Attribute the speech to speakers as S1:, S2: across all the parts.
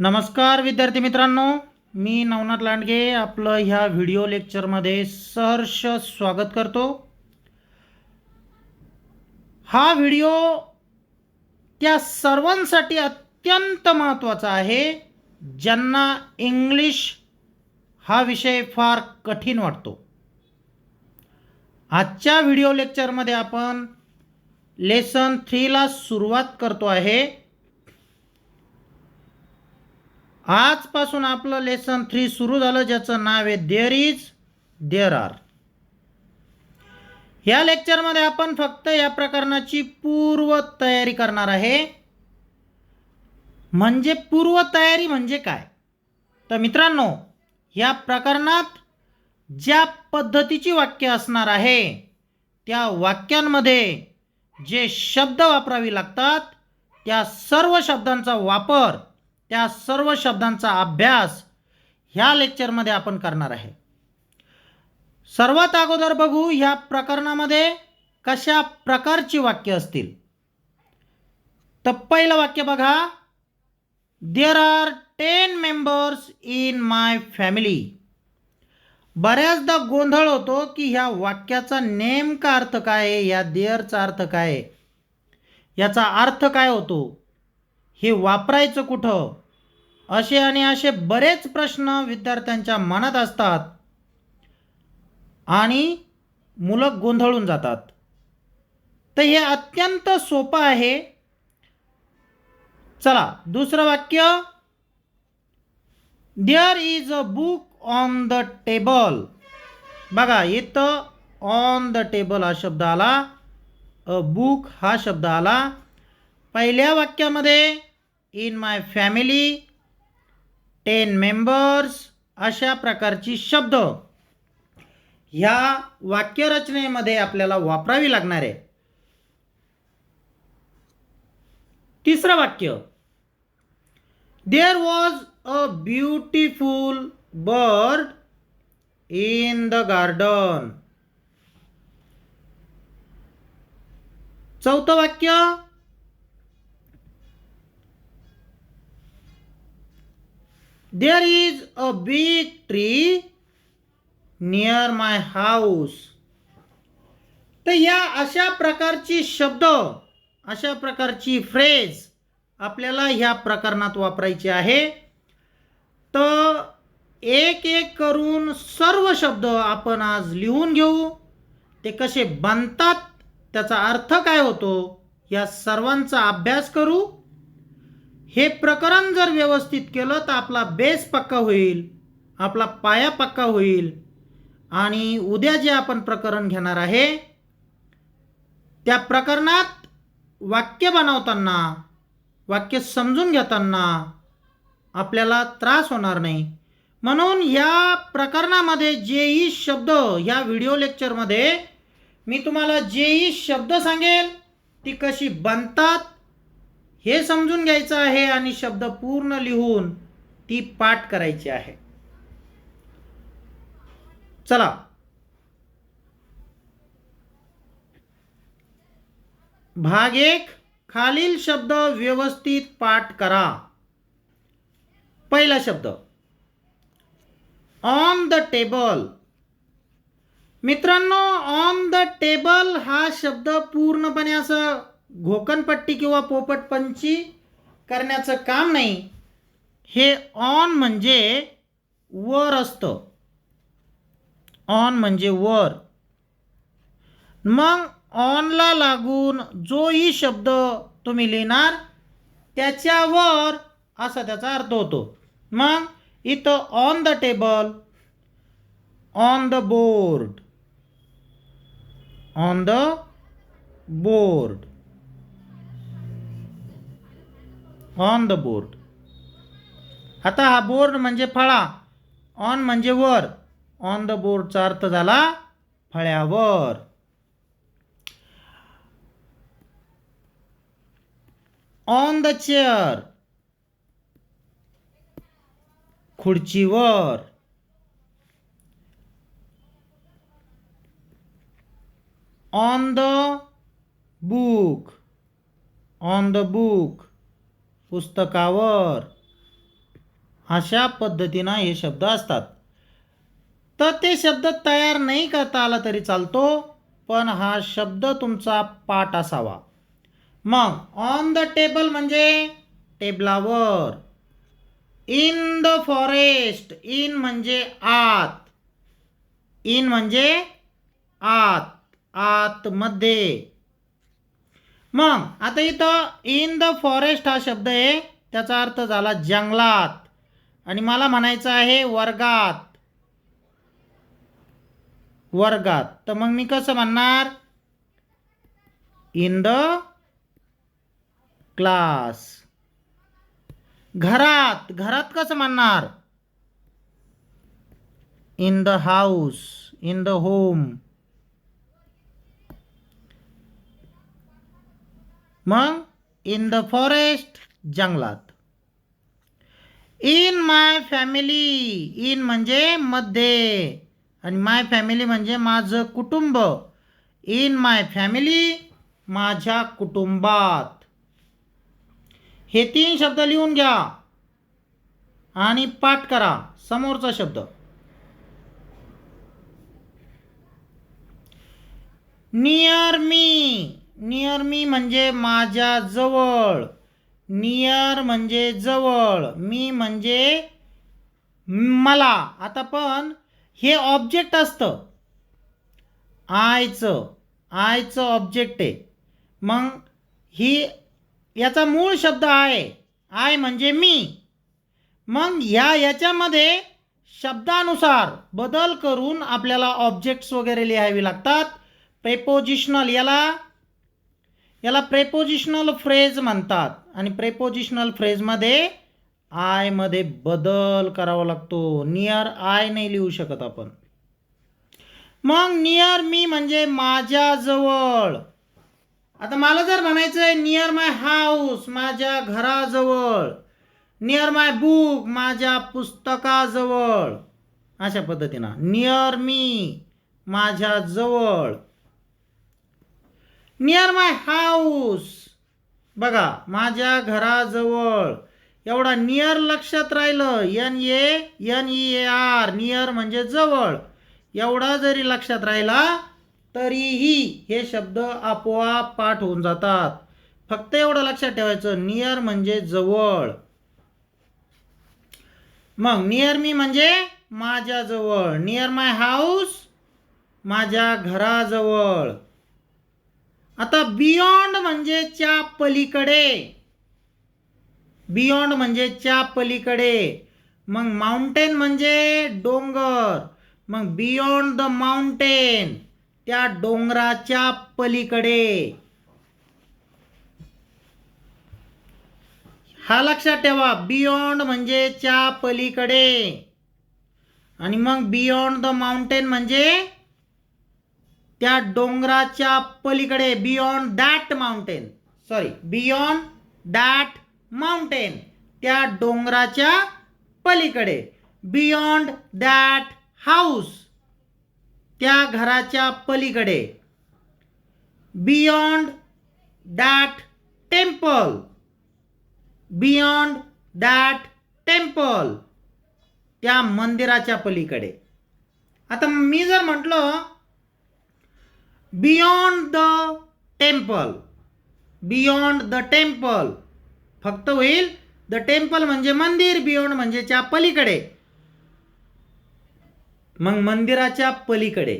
S1: नमस्कार विद्यार्थी मित्रांनो मी नवनाथ लांडगे आपलं ह्या व्हिडिओ लेक्चरमध्ये सहर्ष स्वागत करतो. हा व्हिडिओ त्या सर्वांसाठी अत्यंत महत्त्वाचा आहे ज्यांना इंग्लिश हा विषय फार कठीण वाटतो. आजच्या व्हिडिओ लेक्चरमध्ये आपण लेसन थ्रीला सुरुवात करतो आहे. आजपासून आपलं लेसन थ्री सुरू झालं ज्याचं नाव आहे देअर इज देअर आर या लेक्चरमध्ये आपण फक्त या प्रकरणाची पूर्व तयारी करणार आहे. म्हणजे पूर्व तयारी म्हणजे काय? तर मित्रांनो या प्रकरणात ज्या पद्धतीची वाक्य असणार आहे त्या वाक्यांमध्ये जे शब्द वापरावी लागतात त्या सर्व शब्दांचा वापर त्या सर्व शब्दांचा अभ्यास ह्या लेक्चरमध्ये आपण करणार आहे. सर्वात अगोदर बघू ह्या प्रकरणामध्ये कशा प्रकारची वाक्य असतील. तर पहिलं वाक्य बघा. There are ten members in my family बऱ्याचदा गोंधळ होतो की ह्या वाक्याचा नेमका अर्थ काय आहे या देअरचा अर्थ काय आहे? याचा अर्थ काय होतो? हे वापरायचं कुठं? असे आणि असे बरेच प्रश्न विद्यार्थ्यांच्या मनात असतात आणि मुलं गोंधळून जातात. तर हे अत्यंत सोपं आहे. चला दुसरं वाक्य. There is a book on the table बघा इथं ऑन द टेबल हा शब्द आला. अ बुक हा शब्द आला. पहिल्या वाक्यामध्ये in my family ten members अशा प्रकारची शब्द ह्या वाक्यरचनेमध्ये आपल्याला वापरावी लागणार आहे. तिसरं वाक्य. There was a beautiful bird in the garden चौथं वाक्य. There is a big tree near my house तर या अशा प्रकारची शब्द अशा प्रकारची फ्रेज आपल्याला ह्या प्रकरणात वापरायची आहे. तर एक एक करून सर्व शब्द आपण आज लिहून घेऊ. ते कसे बनतात त्याचा अर्थ काय होतो या सर्वांचा अभ्यास करू. हे प्रकरण जर व्यवस्थित केलं तर आपला बेस पक्का होईल आपला पाया पक्का होईल. आणि उद्या जे आपण प्रकरण घेणार आहे त्या प्रकरणात वाक्य बनवताना वाक्य समजून घेताना आपल्याला त्रास होणार नाही. म्हणून या प्रकरणामध्ये जेही शब्द ह्या व्हिडिओ लेक्चरमध्ये मी तुम्हाला जेही शब्द सांगेल ती कशी बनतात हे समजून घ्यायचं आहे आणि शब्द पूर्ण लिहून ती पाठ करायची आहे. चला. भाग एक खालील शब्द व्यवस्थित पाठ करा. पहिला शब्द. ऑन द टेबल मित्रांनो ऑन द टेबल हा शब्द पूर्णपणे असं घोकणपट्टी किंवा पोपटपंची करण्याचं काम नाही हे ऑन म्हणजे वर असतं. ऑन म्हणजे वर. मग ऑनला लागून जोही शब्द तुम्ही लिहिणार त्याच्यावर असा त्याचा अर्थ होतो. मग इथं on the table on the board on the board on the board आता हा बोर्ड म्हणजे फळा. ऑन म्हणजे वर. ऑन द बोर्डचा अर्थ झाला फळ्यावर. ऑन द चेअर खुर्चीवर. On the book on the book पुस्तकावर. अशा पद्धतीनं हे शब्द असतात. तर ते शब्द तयार नाही करता आला तरी चालतो पण हा शब्द तुमचा पाठ असावा. मग ऑन द टेबल म्हणजे टेबलावर. इन द फॉरेस्ट इन म्हणजे आत. इन म्हणजे आत आतमध्ये. मग आता इथं इन द फॉरेस्ट हा शब्द आहे त्याचा अर्थ झाला जंगलात. आणि मला म्हणायचं आहे वर्गात. वर्गात. तर मग मी कसं म्हणणार? इन द क्लास घरात. घरात कसं म्हणणार? In the house in the home मग इन द फॉरेस्ट जंगलात. इन माय फॅमिली इन म्हणजे मध्ये. आणि माय फॅमिली म्हणजे माझं कुटुंब. इन माय फॅमिली माझ्या कुटुंबात. हे तीन शब्द लिहून घ्या. आणि पाठ करा. समोरचा शब्द. नियर मी नियर मी म्हणजे माझ्या जवळ. नियर म्हणजे जवळ. मी म्हणजे मला. आता पण हे ऑब्जेक्ट असतं. आयचं. आयचं ऑब्जेक्ट आहे. मग ही याचा मूळ शब्द आहे आय म्हणजे मी. मग ह्या याच्यामध्ये शब्दानुसार बदल करून आपल्याला ऑब्जेक्ट्स वगैरे लिहावी लागतात. प्रेपोजिशनल याला याला प्रेपोजिशनल फ्रेज म्हणतात. आणि प्रेपोजिशनल फ्रेजमध्ये आयमध्ये बदल करावा लागतो. नियर आय नाही लिहू शकत आपण. मग नियर मी म्हणजे माझ्या जवळ आता मला जर म्हणायचं आहे नियर माय हाऊस माझ्या घराजवळ. नियर माय बुक माझ्या पुस्तकाजवळ. अशा पद्धतीनं. नियर मी माझ्या जवळ नियर माय हाऊस बघा माझ्या घराजवळ. एवढा नियर लक्षात राहिलं. N A N E A R near म्हणजे जवळ. एवढा जरी लक्षात राहिला तरीही हे शब्द आपोआप पाठ होऊन जातात. फक्त एवढं लक्षात ठेवायचं नियर म्हणजे जवळ. मग नियर मी म्हणजे माझ्याजवळ. नियर माय हाऊस माझ्या घराजवळ. आता बियॉन्ड म्हणजे च्या पलीकडे. बियॉन्ड म्हणजे च्या पलीकडे. मग माउंटेन म्हणजे डोंगर. मग बियॉन्ड द माउंटेन त्या डोंगराच्या पलीकडे. हा लक्षात ठेवा बियॉन्ड म्हणजे च्या पलीकडे. आणि मग बियॉन्ड द माउंटेन म्हणजे त्या डोंगराच्या पलीकडे beyond that mountain sorry beyond that mountain त्या डोंगराच्या पलीकडे बियॉन्ड दॅट हाऊस त्या घराच्या पलीकडे beyond that temple beyond that temple त्या मंदिराच्या पलीकडे. आता मी जर म्हटलं beyond the temple beyond the temple फक्त होईल द टेम्पल म्हणजे मंदिर बियॉन्ड म्हणजे च्या पलीकडे. मग मंदिराच्या पलीकडे.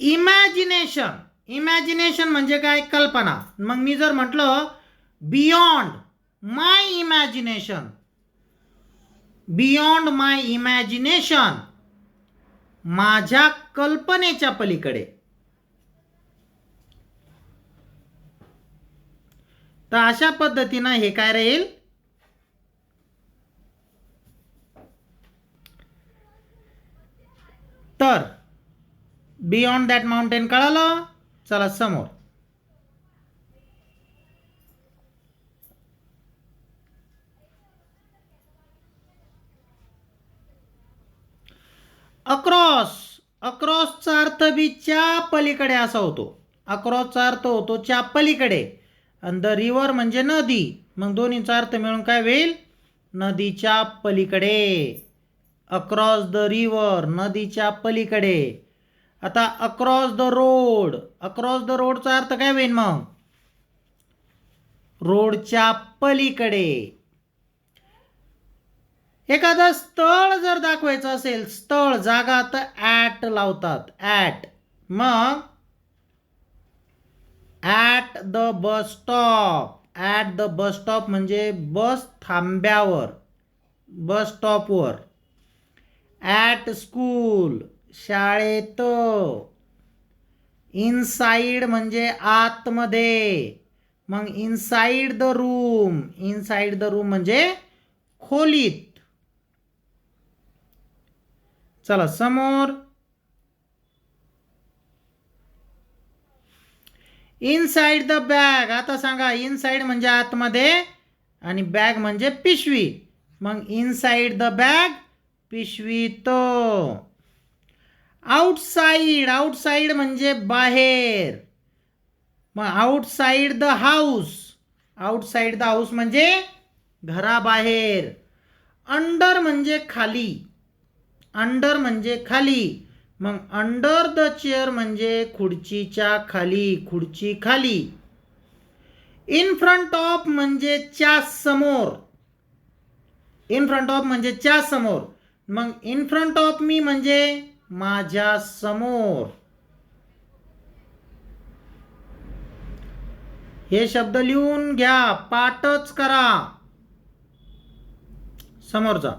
S1: इमॅजिनेशन इमॅजिनेशन म्हणजे काय? कल्पना. मग मी जर म्हटलं beyond my imagination beyond my imagination माझ्या कल्पनेच्या पलीकडे. तर अशा पद्धतीनं हे काय राहील? तर बियॉन्ड दॅट माउंटेन कळालं? चला समोर. अक्रॉस. अक्रॉसचा अर्थ बी च्या पलीकडे असा होतो. अक्रॉसचा अर्थ होतो च्या पलीकडे. आणि द रिवर म्हणजे नदी. मग दोन्हीचा अर्थ मिळून काय होईल? नदीच्या पलीकडे. अक्रॉस द रिवर नदीच्या पलीकडे. आता across the road. Across the रोडचा अर्थ काय होईल मग? रोडच्या पलीकडे. एखादं स्थळ जर दाखवायचं असेल स्थळ जागा तर ॲट लावतात. ॲट मग? At the bus stop at the bus stop म्हणजे बस थांब्यावर. बस स्टॉपवर ॲट स्कूल शाळेत. इनसाईड म्हणजे आतमध्ये. मग inside the room inside the room म्हणजे खोलीत. चला समोर. इनसाइड द बॅग आता सांगा इनसाइड म्हणजे आतमध्ये आणि बॅग म्हणजे पिशवी. मग इनसाइड द बॅग पिशवी तो. आउटसाईड आउटसाईड म्हणजे बाहेर. मग outside the house outside the house म्हणजे घराबाहेर. अंडर म्हणजे खाली. अंडर म्हणजे खाली. मग अंडर द चेअर म्हणजे खुर्चीच्या खाली खुर्ची खाली. इन फ्रंट ऑफ म्हणजे च्या समोर. इन फ्रंट ऑफ म्हणजे च्या समोर. मग इन फ्रंट ऑफ मी म्हणजे माझ्यासमोर. हे शब्द लिहून घ्या पाठच करा. समोर जा.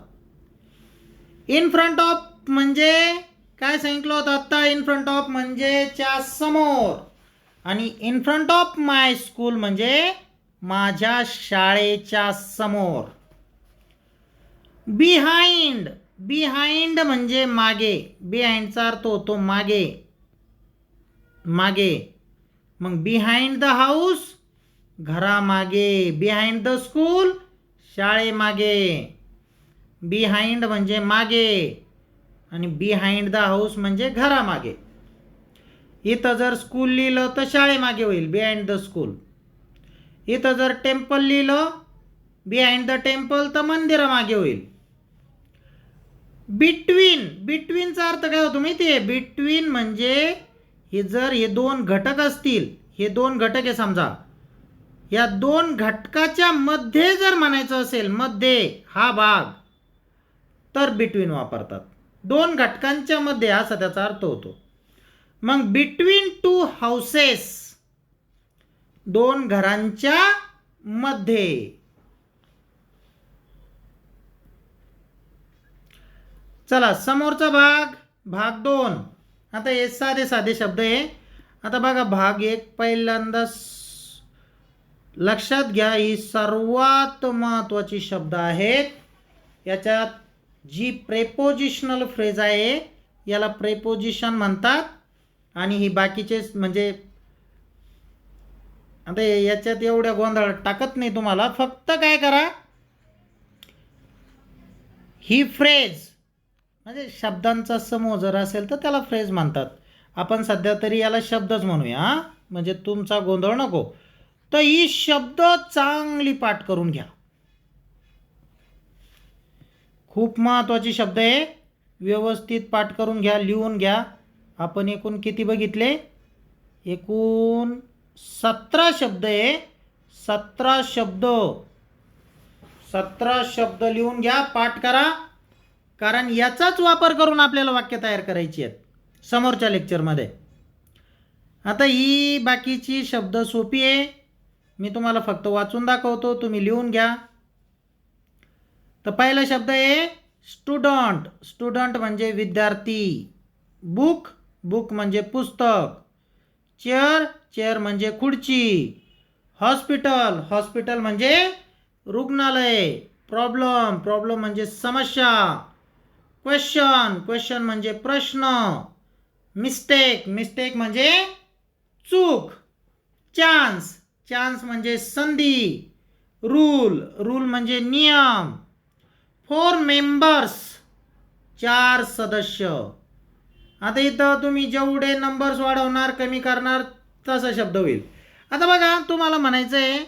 S1: इन फ्रंट ऑफ म्हणजे काय सांगितलं होतं? आत्ता इन फ्रंट ऑफ म्हणजे च्या समोर. आणि in front of my school म्हणजे माझ्या शाळेच्या समोर. बिहाइंड बिहाइंड म्हणजे मागे. बिहाइंडचा अर्थ होतो मागे. मागे. मग बिहाइंड द हाऊस घरामागे. बिहाइंड द स्कूल शाळेमागे. बिहाइंड म्हणजे मागे आणि बिहाइंड द हाऊस म्हणजे घरामागे. इथं जर स्कूल लिहिलं तर शाळेमागे होईल बिहाइंड द स्कूल इथं जर टेम्पल लिहिलं बिहाइंड द टेम्पल तर मंदिरामागे होईल. बिटवीन बिटवीनचा अर्थ काय होतो माहिती आहे बिटवीन म्हणजे हे जर हे दोन घटक असतील हे दोन घटक आहे समजा. या दोन घटकाच्या मध्ये जर म्हणायचं असेल मध्ये हा भाग. तर बिटवीन वापरतात. दोन घटकांच्या मध्ये असा त्याचा अर्थ होतो. मग बिटवीन टू हाऊसेस दोन घरांच्या मध्ये. चला समोरचा भाग भाग दोन. आता हे साधे साधे शब्द आहे आता बघा भाग एक पहिल्यांदा लक्षात घ्या ही सर्वात महत्त्वाची शब्द आहेत. याच्यात जी प्रेपोजिशनल फ्रेज आहे याला प्रेपोजिशन म्हणतात. आणि ही बाकीचे म्हणजे आता याच्यात एवढ्या गोंधळ टाकत नाही तुम्हाला फक्त काय करा. ही फ्रेज म्हणजे शब्दांचा समूह जर असेल तर त्याला फ्रेज म्हणतात. आपण सध्या तरी याला शब्दच म्हणूया म्हणजे तुमचा गोंधळ नको. तर ही शब्द चांगली पाठ करून घ्या. खूप महत्त्वाची शब्द आहे. व्यवस्थित पाठ करून घ्या लिहून घ्या. आपण एकूण किती बघितले? एकूण सतरा शब्द आहे. सतरा शब्द. सतरा शब्द लिहून घ्या पाठ करा. कारण याचाच वापर करून आपल्याला वाक्य तयार करायची आहेत समोरच्या लेक्चरमध्ये आता ही बाकीची शब्द सोपी आहे. मी तुम्हाला फक्त वाचून दाखवतो. तुम्ही लिहून घ्या. तर पहिला शब्द आहे स्टुडंट स्टुडंट म्हणजे विद्यार्थी. बुक बुक म्हणजे पुस्तक. चेअर चेअर म्हणजे खुर्ची. हॉस्पिटल हॉस्पिटल म्हणजे रुग्णालय. प्रॉब्लम प्रॉब्लम म्हणजे समस्या. क्वेश्चन क्वेश्चन म्हणजे प्रश्न. मिस्टेक मिस्टेक म्हणजे चूक. चान्स चान्स म्हणजे संधी. रूल रूल म्हणजे नियम. फोर मेंबर्स चार सदस्य. आता इथं तुम्ही जेवढे नंबर्स वाढवणार कमी करणार तसा शब्द होईल. आता बघा तुम्हाला म्हणायचं आहे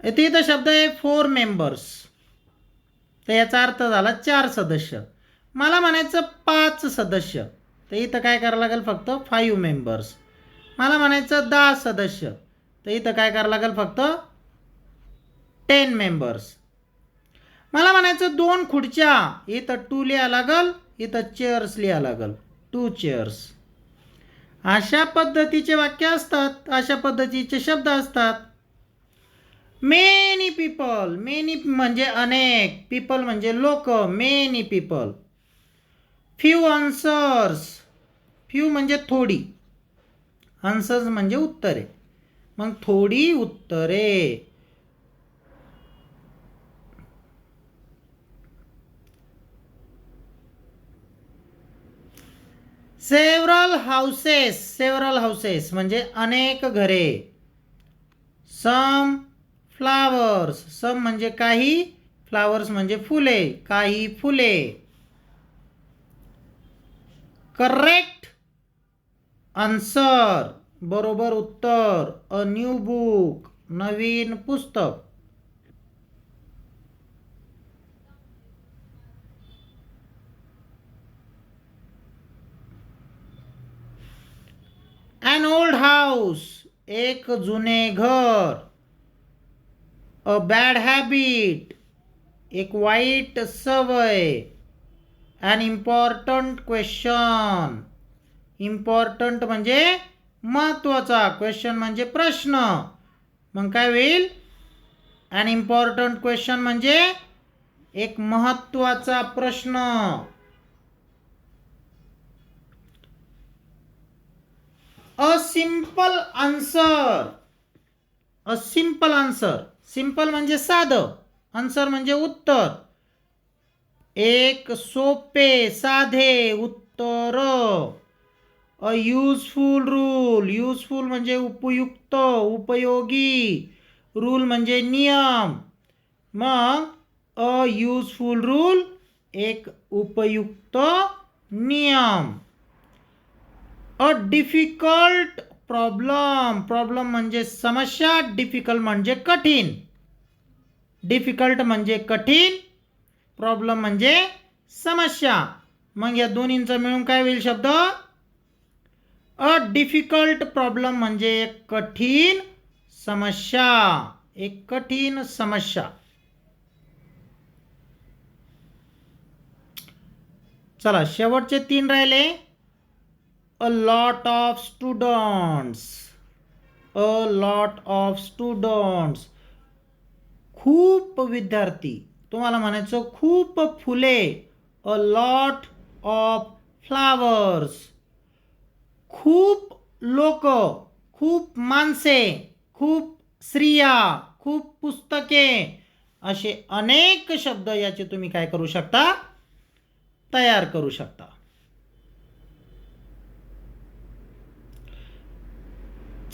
S1: इथे इथं शब्द आहे फोर मेंबर्स तर याचा अर्थ झाला चार सदस्य. मला म्हणायचं पाच सदस्य. तर इथं काय करावं लागेल फक्त फाईव्ह मेंबर्स मला म्हणायचं दहा सदस्य. तर इथं काय करावं लागेल फक्त टेन मेंबर्स मला म्हणायचं दोन खुर्च्या इथं टू लिहा लागल इथं चेअर्स लिहा लागल. टू चेअर्स अशा पद्धतीचे वाक्य असतात अशा पद्धतीचे शब्द असतात. मेनी पीपल मेनी म्हणजे अनेक. पीपल म्हणजे लोक. Many people few answers few म्हणजे थोडी. आन्सर्स म्हणजे उत्तरे. मग थोडी उत्तरे. सेव्हरल हाऊसेस सेव्हरल हाऊसेस म्हणजे अनेक घरे. सम फ्लावर्स सम म्हणजे काही फ्लावर्स म्हणजे फुले काही फुले. करेक्ट आन्सर बरोबर उत्तर अ न्यू बुक नवीन पुस्तक. अन ओल्ड हाऊस एक जुने घर. अ बॅड हॅबिट एक वाईट सवय. अन इम्पॉर्टंट क्वेश्चन इम्पॉर्टंट म्हणजे महत्त्वाचा क्वेश्चन म्हणजे प्रश्न. मग काय होईल? अन इम्पॉर्टंट क्वेश्चन म्हणजे एक महत्त्वाचा प्रश्न. A simple answer a simple answer simple म्हणजे साधं. आन्सर म्हणजे उत्तर. एक सोपे, साधे उत्तर. अ यूजफुल रूल यूजफुल म्हणजे उपयुक्त, उपयोगी. रूल म्हणजे नियम. मग अ युजफुल रूल एक उपयुक्त नियम. अ डिफिकल्ट प्रॉब्लम प्रॉब्लम म्हणजे समस्या डिफिकल्ट म्हणजे कठीण. डिफिकल्ट म्हणजे कठीण. प्रॉब्लेम म्हणजे समस्या. मग या दोन्हींचा मिळून काय होईल शब्द? अ डिफिकल्ट प्रॉब्लेम म्हणजे एक कठीण समस्या. एक कठीण समस्या. चला शेवटचे तीन राहिले. A lot of students a lot of students खूप विद्यार्थी. तुम्हाला म्हणायचं खूप फुले. अ लॉट ऑफ फ्लावर्स खूप लोक खूप माणसे खूप स्त्रिया खूप पुस्तके. असे अनेक शब्द याचे तुम्ही काय करू शकता? तयार करू शकता.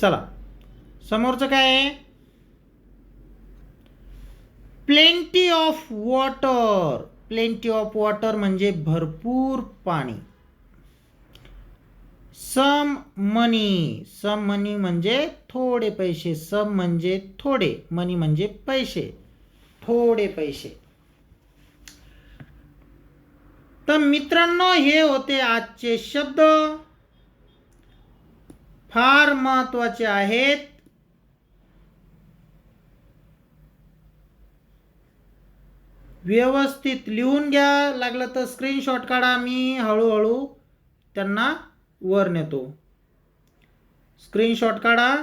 S1: चला. समोरचं काय आहे? Plenty of water plenty of water म्हणजे भरपूर पाणी. सम मनी सम मनी म्हणजे थोडे पैसे. सम म्हणजे थोडे. मनी म्हणजे पैसे. थोडे पैसे. तर मित्रांनो हे होते आजचे शब्द. फार महत्त्वाचे आहेत. व्यवस्थित लिहून घ्या. लागलं तर स्क्रीनशॉट काढा. मी हळूहळू त्यांना वर नेतो. स्क्रीनशॉट काढा.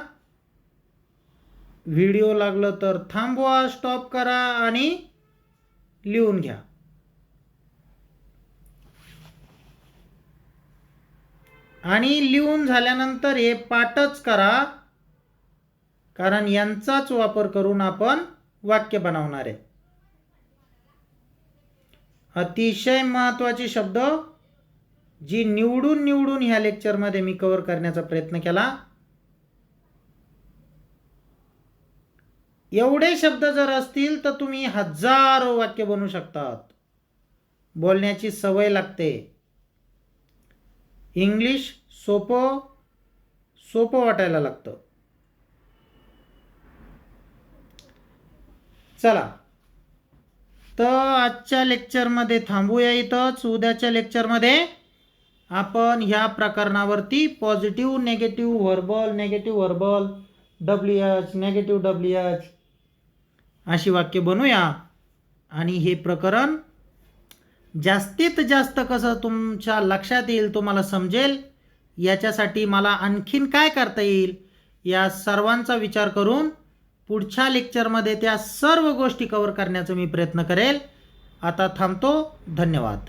S1: व्हिडिओ लागलं तर थांबवा. स्टॉप करा आणि लिहून घ्या. आणि लिहून झाल्यानंतर हे पाठच करा. कारण यांचाच वापर करून आपण वाक्य बनवणार आहे. अतिशय महत्त्वाचे शब्द जी निवडून निवडून ह्या लेक्चरमध्ये मी कव्हर करण्याचा प्रयत्न केला. एवढे शब्द जर असतील तर तुम्ही हजारो वाक्य बनवू शकतात. बोलण्याची सवय लागते. इंग्लिश सोपं सोपं वाटायला लागतं. चला. तर आजच्या लेक्चरमध्ये थांबूया इथंच. उद्याच्या लेक्चरमध्ये आपण ह्या प्रकरणावरती positive negative verbal negative verbal W H negative W H अशी वाक्य बनवूया आणि हे प्रकरण जास्तीत जास्त कसं तुमच्या लक्षात येईल तुम्हाला समजेल? याच्यासाठी मला आणखीन काय करता येईल? या सर्वांचा विचार करून पुढच्या लेक्चरमध्ये त्या सर्व गोष्टी कवर करण्याचा मी प्रयत्न करेल. आता थांबतो. धन्यवाद.